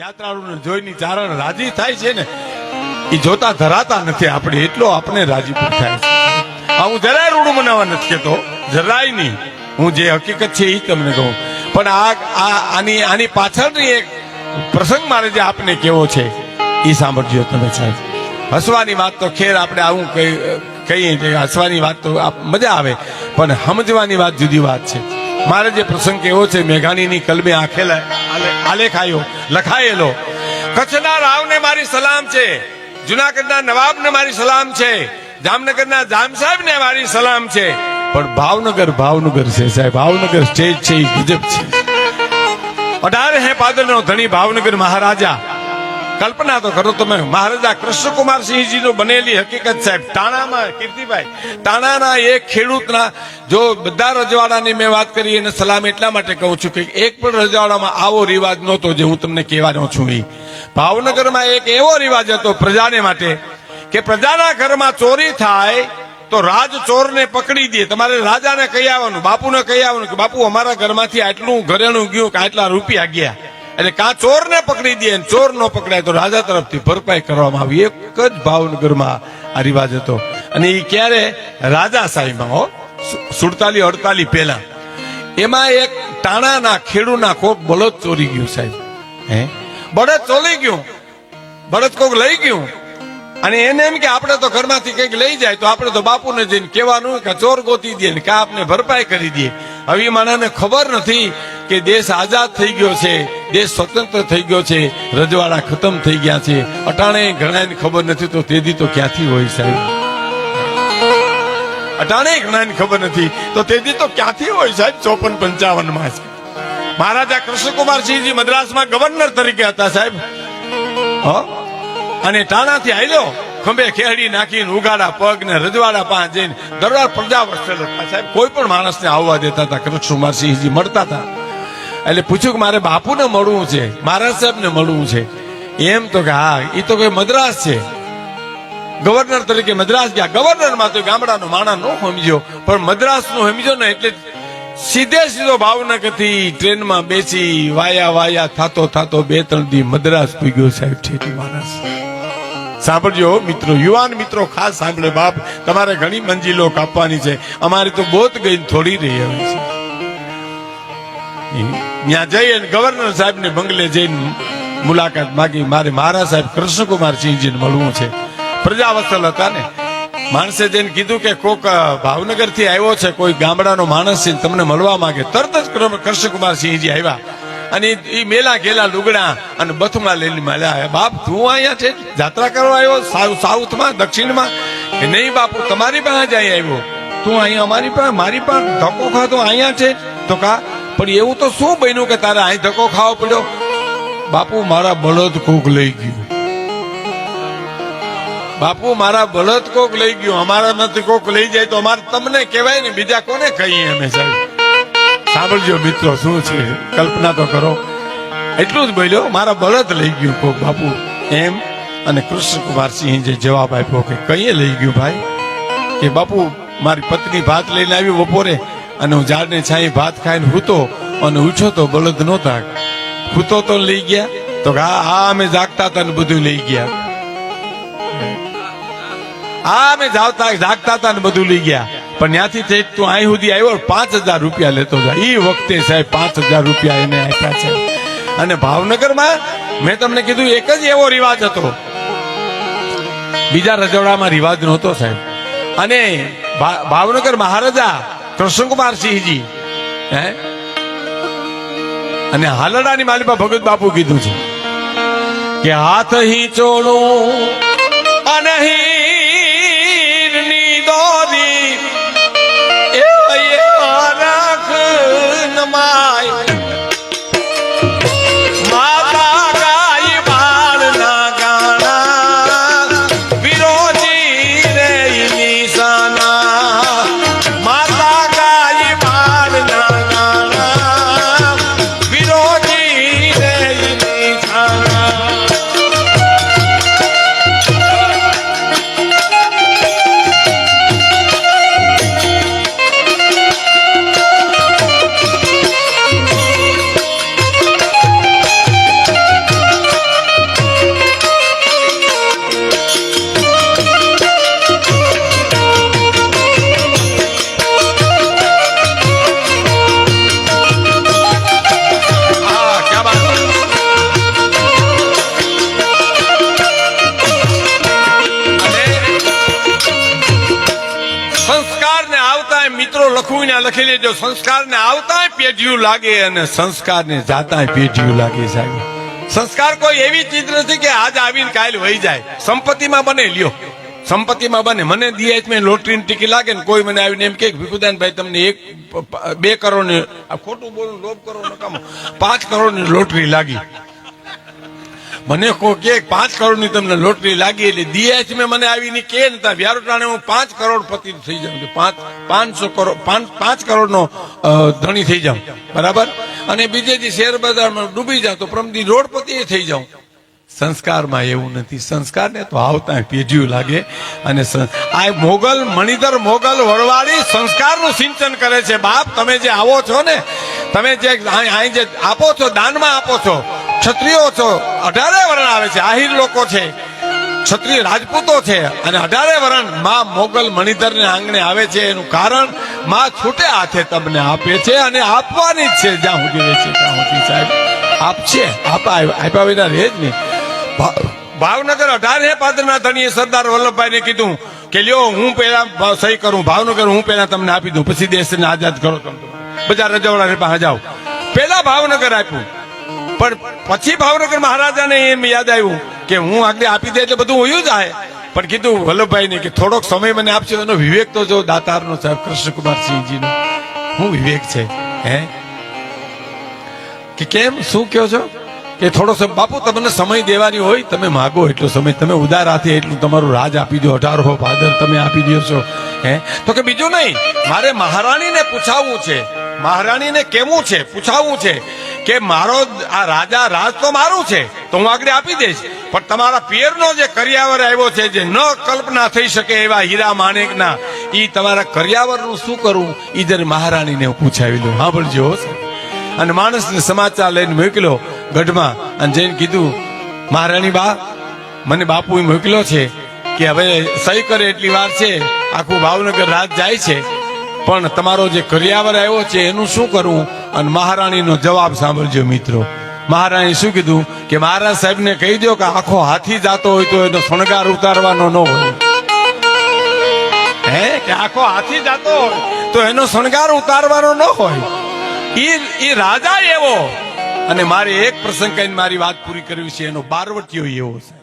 યાત્રાળુને જોઈને ચારણ રાજી થાય છે ને એ જોતા ધરાતા નથી આપણે, એટલો આપણે રાજીપો થાય છે. હું જરાય રૂડું મનાવવા નથી કેતો, જરાય નહીં. હું જે હકીકત છે એ તમને કહું. પણ આ આની આની પાછળની એક પ્રસંગ મારે જે આપને કેવો છે એ સાંભળજો તમે સાહેબ. હસવાની વાત તો ખેર આપણે આવું કહીએ કે હસવાની વાત તો મજા આવે, પણ સમજવાની વાત જુદી વાત છે. મારે જે પ્રસંગ કેવો છે, મેઘાણીની કલમે આખેલા આલે- આલેખાયો, લખાયેલો. કચ્છના રાવને મારી સલામ છે. જુનાગઢના નવાબને મારી સલામ છે. જામનગરના જામ સાહેબને મારી સલામ છે. પણ ભાવનગર ભાવનગર છે સાહેબ. ભાવનગર સ્ટેજ છે ગજબ છે. અઢાર હે પાદરનો ધણી ભાવનગર મહારાજા. કલ્પના તો કરો તમે. મહારાજા કૃષ્ણકુમાર સિંહજી બનેલી હકીકત સાહેબ. ટાણામાં, કીર્તિભાઈ, ટાણાના એક ખેડૂતના જો બધા રજવાડાની મેં વાત કરી, એને સલામ એટલા માટે કહું છું કે એક પણ રજવાડામાં આવો રિવાજ નહોતો જે હું તમને કહેવાનો છું એ. ભાવનગરમાં એક એવો રિવાજ હતો પ્રજાને માટે કે પ્રજાના ઘરમાં ચોરી થાય તો રાજ ચોરને પકડી દે. તમારે રાજાને કહી આવવાનું, બાપુને કહી આવવાનું કે બાપુ અમારા ઘરમાંથી આટલું ઘરેણું ગયું કે આટલા રૂપિયા ગયા. એટલે કાં ચોરને પકડી દે ચોર નો પકડાય તો રાજા તરફથી ભરપાઈ કરવામાં આવી. એક જ ભાવનગરમાં આ રિવાજ હતો. અને એ ક્યારે? રાજા સાહેબમાં હો. સુડતાલી અડતાલી પહેલા. એમાં એક ટાણાના ખેડૂના કોક બળદ ચોરી ગયું સાહેબ. હે? બળદ ચોરી ગયું. બળદ કોક લઈ ગયું. અને એને એમ કે આપણે તો ઘરમાંથી કંઈક લઈ જાય તો આપણે તો બાપુને જઈને કહેવાનું કે ચોર ગોતી દે ને કે આપને ભરપાઈ કરી દે. હવે એ માણસને ખબર નથી કે દેશ આઝાદ થઈ ગયો છે, દેશ સ્વતંત્ર થઈ ગયો છે, રજવાડા ખતમ થઈ ગયા છે. અટાણે ઘણાને ખબર નથી તો તેદી તો ક્યાંથી હોય સાહેબ? અટાણે ઘણાને ખબર નથી તો તેદી તો ક્યાંથી હોય સાહેબ? ચોપન પંચાવનમાં મહારાજા કૃષ્ણકુમારસિંહજી મદ્રાસમાં ગવર્નર તરીકે હતા સાહેબ. અને ટાણાથી હાલ્યો ખંભે ખેડી નાખીને ઉગાડા પગ ને રજવાડા પાંચ જઈને દરબાર પ્રજા વસ્તેલ લખતા સાહેબ. કોઈ પણ માણસને આવવા દેતા હતા, કૃષ્ણકુમારસિંહજી મળતા હતા. એટલે પૂછ્યું કે મારે બાપુને મળવું છે મહારાજ સાહેબને મળવું છે. એમ તો કે હા એ તો કોઈ મદ્રાસ છે. ગવર્નર તરીકે મદ્રાસ ગયા. ગવર્નરમાં તો ગામડાનો માણા નો સમજ્યો, પણ મદ્રાસ નો સમજ્યો ને એટલે સીધે સીધો ભાવનગરથી ટ્રેનમાં બેસી વાયા વાયા થાતો થાતો બે ત્રણ દી મદ્રાસ પૂગ્યો સાહેબ, ઠેઠી માણસ. સાંભળજો મિત્રો, યુવાન મિત્રો, ખાસ સાંભળે બાપ, તમારે ઘણી મંજિલો કાપવાની છે. અમારી તો બોત ગઈ થોડી રહી હવે છે. ત્યાં જઈ અને ગવર્નર સાહેબ ને બંગલે જઈને મુલાકાત માગી. મારે મારા સાહેબ કૃષ્ણકુમારસિંહજીને મળવું છે. પ્રજાવત્સલ હતા ને. માણસે જઈને કીધું કે કોક ભાવનગરથી આવ્યો છે, કોઈ ગામડાનો માણસ છે તમને મળવા માંગે. તરત જ કૃષ્ણકુમારસિંહજી કૃષ્ણકુમાર સિંહજી આવ્યા. અને એ મેલા ગેલા લુગડા અને બથમાં લઈને મળ્યા બાપ, તું અહીંયા છે? જાત્રા કરવા આવ્યો? સાઉ- સાઉથમાં? દક્ષિણમાં? કે નહીં બાપુ, તમારી પાસે જ અહીં આવ્યો. તું અહીંયા અમારી પાસે, મારી પાસે ધક્કો ખાતો અહીંયા છે? તો કા પણ એવું તો શું બન્યું કે તારે અહીં ધક્કો ખાવો પડ્યો? બાપુ, મારા બળદ કોક લઈ ગયું. બાપુ, મારા બળદ કોક લઈ ગયું. અમારા નથી કોક લઈ જાય તો અમારે તમને કહેવાય ને, બીજા કોને કહીએ અમે સાહેબ? સાંભળજો મિત્રો, શું છે? કલ્પના તો કરો. એટલું જ બોલ્યો, મારા બળદ લઈ ગયું કોક બાપુ. એમ અને કૃષ્ણકુમારસિંહ જે જવાબ આપ્યો કે, કઈએ લઈ ગયું ભાઈ? કે બાપુ, મારી પત્ની ભાત લઈને આવી બપોરે અને હું ઝાડને છાંય ભાત ખાઈને હૂતો અને ઉછો તો બળદ નહોતા હૂતો તો લઈ ગયા, તો હા અમે જાગતા હતા ને બધું લઈ ગયા. આ અમે જાવતા જાગતા હતા ને બધું લઈ ગયા. પણ ત્યાંથી થઈ તું અહીં સુધી આવ્યો પાંચ હજાર રૂપિયા લેતો જા. એ વખતે સાહેબ પાંચ હજાર રૂપિયા એને આપ્યા છે. અને ભાવનગરમાં મેં તમને કીધું એક જ એવો રિવાજ હતો. બીજા રજવાડામાં રિવાજ નહોતો સાહેબ. અને ભાવનગર મહારાજા કૃષ્ણકુમાર સિંહજી, હે? અને હાલડાની માલિકા ભગત બાપુ કીધું છે કે હાથ હી ચોડો અને ત્યાં લખી લેજો. સંસ્કારને આવતા પેઢીયું લાગે અને સંસ્કારને જાતા પેઢીયું લાગે સાહેબ સંસ્કાર કોઈ એવી ચીજ નથી કે આજ આવીને કાલ વહી જાય. સંપત્તિમાં બને, લ્યો. સંપત્તિમાં બને. મને દીએચ મેં લોટરીની ટીકી લાગે ને કોઈ મને આવીને એમ કે ભીખુદાનભાઈ તમને એક બે કરોડની ખોટું બોલું, લોભ કરો પાંચ કરોડની લોટરી લાગી. મને કો કે પાંચ કરોડની તમને લોટરી લાગી એટલે દીએચ મેં મને આવીને કે નતા વ્યારોટાણે હું પાંચ કરોડ પતિ થઈ જાઉં. છું. પાંચ, પાંચસો કરોડ, પાંચ પાંચ કરોડ નો ધણી થઈ જાઉં. બરાબર? અને બીજે જે શેર બજારમાં ડૂબી જાઉં તો પ્રમદી રોડપતિ થઈ જાઉં. સંસ્કારમાં એવું નથી. સંસ્કારને તો આવતા પેઢીયું લાગે. અને આ મોગલ, મણિધર મોગલ વરવાળી સંસ્કારનું સિંચન કરે છે. બાપ, તમે જે આવો છો ને, તમે જે અહીં જે આપો છો, દાનમાં આપો છો ક્ષત્રિયો છો, અઢારે વર્ણ આવે છે, આહિર લોકો છે. ક્ષત્રિય રાજપૂતો છે અને અઢારે વરણમાં મોગલ મણિધર ને આંગણે આવે છે. એનું કારણમાં છૂટે હાથે તમને આપે છે અને આપવાની જ છે. જ્યાં સુધી રહે છે, ત્યાં સુધી સાહેબ આપશે આપા આપ્યા વિના રહે જ નહીં. ભાવનગર અઢારે પાત્રના ધણીએ સરદાર વલ્લભભાઈને કીધું કે લ્યો, હું પેલા સહી કરું, ભાવનગર હું પેલા તમને આપી દઉં, પછી દેશને આઝાદ કરો તમે. બધા રજવાડા પાસે જાઓ પેલા ભાવનગર આપ્યું. પણ પછી ભાવનગર મહારાજાને એમ યાદ આવ્યું કે હું આગળ આપી દે એટલે બધું હોયું જાય. પણ કીધું, વલ્લભભાઈને કે થોડોક સમય મને આપશો એનો વિવેક તો જો દાતારનો સાહેબ કૃષ્ણકુમાર સિંહજીનો હું વિવેક છે, હે? કે કેમ? શું કહો છો? કે થોડો સમય, બાપુ, તમને સમય દેવાની હોય, તમે માગો એટલો સમય. તમે ઉદાર હાથે એટલું તમારું રાજ આપી દો અઢારો ફાધર તમે આપી દો છો, હે? તો કે બીજું નહીં. મારે મહારાણીને પૂછાવવું છે. મહારાણીને કેવું છે? પૂછાવું છે કે મારો આ રાજા રાજ તો મારું છે, તો હું આગળ આપી દઈશ. પણ તમારા પિયરનો જે કરિયાવર આવ્યો છે, જે ન કલ્પના થઈ શકે એવા હીરા માણેકના એ તમારા કરિયાવરનું શું કરવું એ જયારે મહારાણીને પૂછાવી લઉં. સાંભળજો. અને માણસને સમાચાર લઈને મોકલ્યો ગઢમાં અને જઈને કીધું, મહારાણી બા, મને બાપુએ મોકલ્યો છે કે હવે સહી કરે એટલી વાર છે. આખું ભાવનગર રાત જાય છે. પણ તમારો જે કરિયાવર આવ્યો છે, એનું શું કરવું અને મહારાણીનો જવાબ સાંભળજો મિત્રો. મહારાણી શું કીધું? કે મહારાજ સાહેબને કહી દો કે આખો હાથી જાતો હોય તો એનો શણગાર ઉતારવાનો ન હોય. હે? કે આખો હાથી જાતો હોય તો એનો શણગાર ઉતારવાનો ન હોય? એ એ રાજા એવો. અને મારે એક પ્રસંગ કહીને મારી વાત પૂરી કરવી છે, એનો બારવટીયો એવો છે.